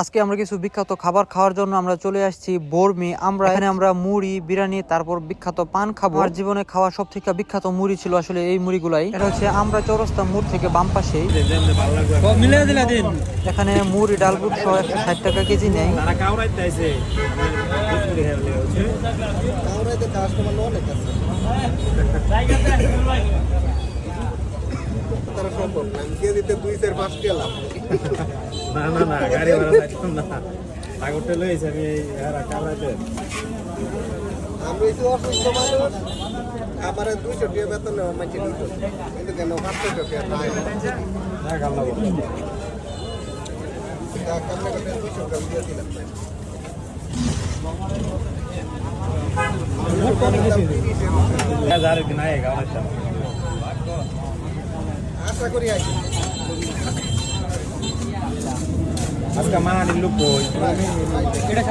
আজকে আমরা কিছু বিখ্যাত খাবার খাওয়ার জন্য আমরা চলে আসছি বর্মি। আমরা এখানে আমরা মুড়ি বিরিয়ানি তারপর বিখ্যাত পান খাব। আর জীবনে খাওয়া সব থেকে বিখ্যাত মুড়ি ছিল আসলে এই মুড়িগুলাই। এটা হচ্ছে আমরা চৌরাস্তা মোড় থেকে বাম পাশেই মিলে দিলা দিন। এখানে মুড়ি ডালবুট সহ একশো ষাট টাকা কেজি নেয় তারা সম্ভব না দিয়ে দিতে দুই চার পাঁচ গেলাম না না না গাড়ি ভাড়া থাকতো না। আগরটা লইছে আমি আর কাউরাইতে আমি হচ্ছে অসুস্থ মানুষ। আমার দুইশো টাকা বেতন মাঝে নিত কিন্তু কেন পাঁচশো টাকা না? গাল্লা বলো তা দুইশো টাকা দিয়ে দিলাম। আশা করি আসি আজকে মাহানির লোক কই এটা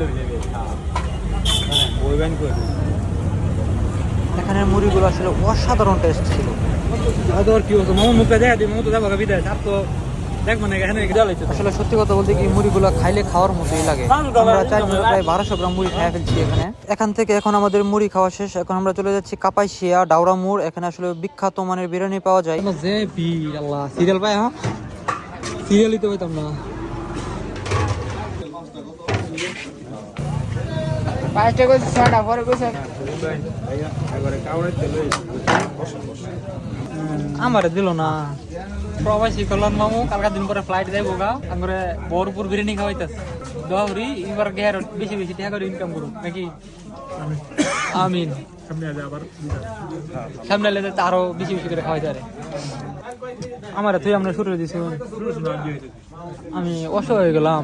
লই যাবে ওই ব্যান কই এখানের মুড়িগুলো আসলে অসাধারণ টেস্ট ছিল। আদর কি হতো? মামা মুখে দেয় দিই মামা তো যাব বিদায়। তার তো দেখব না এখানে গিয়ে জ্বালাইছে আসলে সত্যি কথা বলতে কি মুড়িগুলো খাইলে খাওয়ার মতোই লাগে। আমরা চারজন প্রায় বারোশো গ্রাম মুড়ি খেয়ে ফেলছি এখানে। এখান থেকে এখন আমাদের মুড়ি খাওয়া শেষ। এখন আমরা চলে যাচ্ছি কাপাইশিয়া ডাউরা মোড়। এখানে আসলে বিখ্যাত মানের বিরিয়ানি পাওয়া যায়। যে পি আল্লাহ সিরিয়াল পাই হ্যাঁ? সিরিয়ালই তো পাইতাম না। পাঁচটা আমার দিল না। প্রবাসী কল্যাণ মামু, কালকা দিন পরে ফ্লাইট যাই গা। আমরা বরপুর বিরিয়ানি খাওয়াইতাস দহরি এবার গেহার বেশি বেশি টাকা করে ইনকাম করুন নাকি? আমিন। সামনে লেগে তো আরও বেশি বেশি করে খাওয়াইতে পারে। আমার তুই আমরা শুরু দিছি। আমি অসহায় হয়ে গেলাম।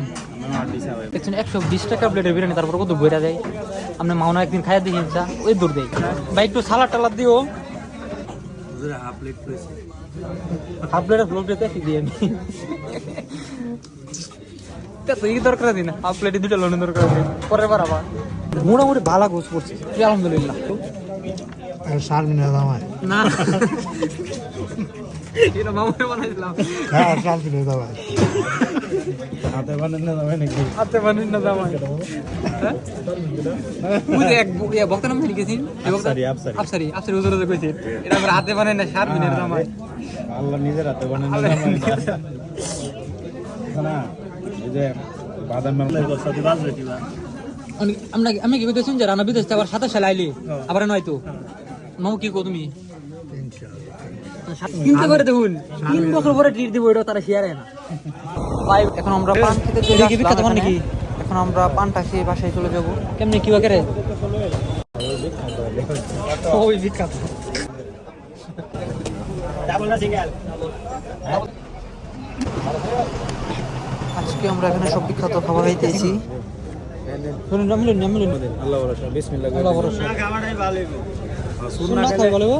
একশো বিশ টাকা প্লেটের বিরিয়ানি, তারপর কত বইরা দেয়? আপনি মাওনা একদিন খাইয়া দিয়ে চা ওই দূর দেয় বা একটু সালাদ টালাদ দিও। হাফ প্লেটের ফ্লোর দিতে কি দিয়ে আমি। এই দরকার দিন হাফ প্লেটে দুটো লোনের দরকার আছে। পরের বার আবার। মোটামুটি ভালো সার না। এটা মামুনে বানাইছিলাম। হ্যাঁ সার হাতে বানান না জামাই নাকি? হাতে বানান না জামাই ওই এক বক্তা নাম লিখেছিন আফসারি আফসারি। আফসারি হুজুরে কইছে। এটা আমরা হাতে বানাই না সার জামাই আল্লাহ নিজের হাতে বানানো না। যে বাদাম আমি- আমরা আমি কি কইতেছি যে রানা বিদেশ আবার সাথে সালে আইলি। আবার নয় তো? মামু কি কো তুমি? চিন্তা করে দেখুন। তিন বছর পরে ট্রিট দিব এটা তারা শেয়ার না। ভাই এখন আমরা পান খেতে চলে আসলাম মানে এখানে। এখন আমরা পানটা খেয়ে বাসায় চলে যাব। কেমনে কি বাকে ওই বিখ্যাত। আজকে আমরা এখানে সব বিখ্যাত খাবার খাইতেছি। শুনুন নামিলুন নামিলুন আল্লাহ ভরসা বিসমিল্লাহ। আল্লাহ ভরসা। সুন্নাত খাই বলে গো